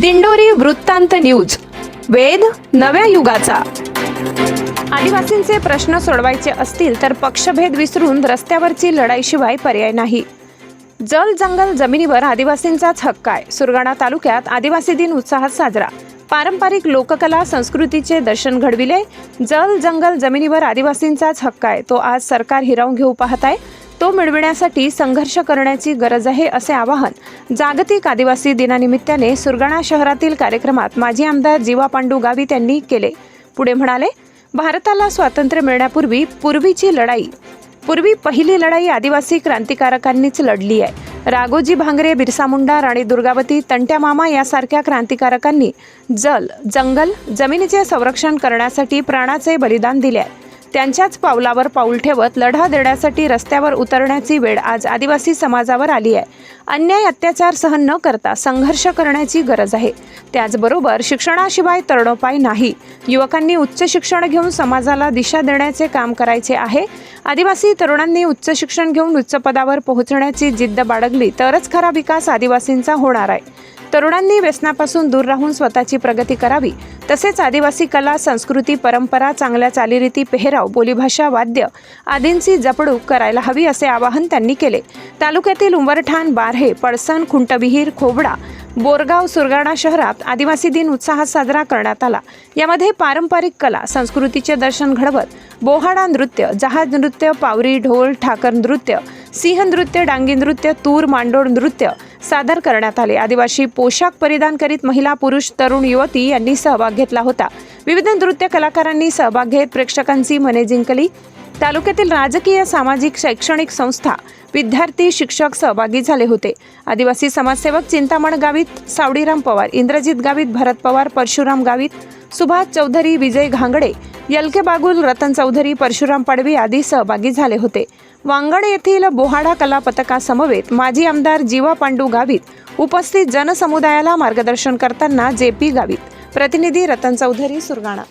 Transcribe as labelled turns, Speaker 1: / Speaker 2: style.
Speaker 1: दिंडोरी वृत्तांत न्यूज. वेद नव्या युगाचा. आदिवासींचे प्रश्न सोडवायचे असतील तर पक्षभेद विसरून रस्त्यावरची लढाईशिवाय पर्याय नाही. जल जंगल जमिनीवर आदिवासींचाच हक्क आहे. सुरगाणा तालुक्यात आदिवासी दिन उत्साहात साजरा. पारंपरिक लोककला संस्कृतीचे दर्शन घडविले. जल जंगल जमिनीवर आदिवासींचाच हक्क आहे. तो आज सरकार हिरावून घेऊ पाहत आहे. तो मिळविण्यासाठी संघर्ष करण्याची गरज आहे असे आवाहन जागतिक आदिवासी दिनानिमित्ताने सुरगाणा शहरातील कार्यक्रमात माजी आमदार जीवा पांडू गावित यांनी केले. पुढे म्हणाले भारताला स्वातंत्र्य मिळण्यापूर्वी पूर्वीची लढाई पूर्वी पहिली लढाई आदिवासी क्रांतिकारकांनीच लढली आहे. राघोजी भांगरे बिरसा मुंडा राणी दुर्गावती तंट्या मामा यासारख्या क्रांतिकारकांनी जल जंगल जमिनीचे संरक्षण करण्यासाठी प्राणाचे बलिदान दिले आहे. त्यांच्याच पावलावर पाऊल ठेवत लढा देण्यासाठी रस्त्यावर उतरण्याची वेळ आज आदिवासी समाजावर आली आहे. अन्याय अत्याचार सहन न करता संघर्ष करण्याची गरज आहे. त्याचबरोबर शिक्षणाशिवाय तरणोपाय नाही. युवकांनी उच्च शिक्षण घेऊन समाजाला दिशा देण्याचे काम करायचे आहे. आदिवासी तरुणांनी उच्च शिक्षण घेऊन उच्च पदावर पोहोचण्याची जिद्द बाळगली तरच खरा विकास आदिवासींचा होणार आहे. तरुणांनी व्यसनापासून दूर राहून स्वतःची प्रगती करावी. तसेच आदिवासी कला संस्कृती परंपरा चांगल्या चालीरीती पेहराव बोलीभाषा वाद्य आदींची जपणूक करायला हवी असे आवाहन त्यांनी केले. तालुक्यातील उंबरठाण बारहे पळसण खुंटविहीर खोबडा बोरगाव सुरगाणा शहरात आदिवासी दिन उत्साहात साजरा करण्यात आला. यामध्ये पारंपरिक कला संस्कृतीचे दर्शन घडवत बोहाडा नृत्य जहाज नृत्य पावरी ढोल ठाकर नृत्य सिंह नृत्य डांगी नृत्य तूर मांडोळ नृत्य सादर करण्यात आले. आदिवासी पोशाख परिधान करीत महिला पुरुष तरुण युवती यांनी सहभाग घेतला होता. विविध नृत्य कलाकारांनी सहभाग घेत प्रेक्षकांची मने जिंकली. तालुक्यातील राजकीय सामाजिक शैक्षणिक संस्था विद्यार्थी शिक्षक सहभागी झाले होते. आदिवासी समाजसेवक चिंतामण गावित सावडीराम पवार इंद्रजित गावित भरत पवार परशुराम गावित सुभाष चौधरी विजय घांगडे यलके बागुल रतन चौधरी परशुराम पाडवी आदी सहभागी झाले होते. वांगण येथील बोहाडा कला पथकासमवेत माजी आमदार जीवा पांडू गावित उपस्थित जनसमुदायाला मार्गदर्शन करताना जे पी गावित. प्रतिनिधी रतन चौधरी सुरगाणा.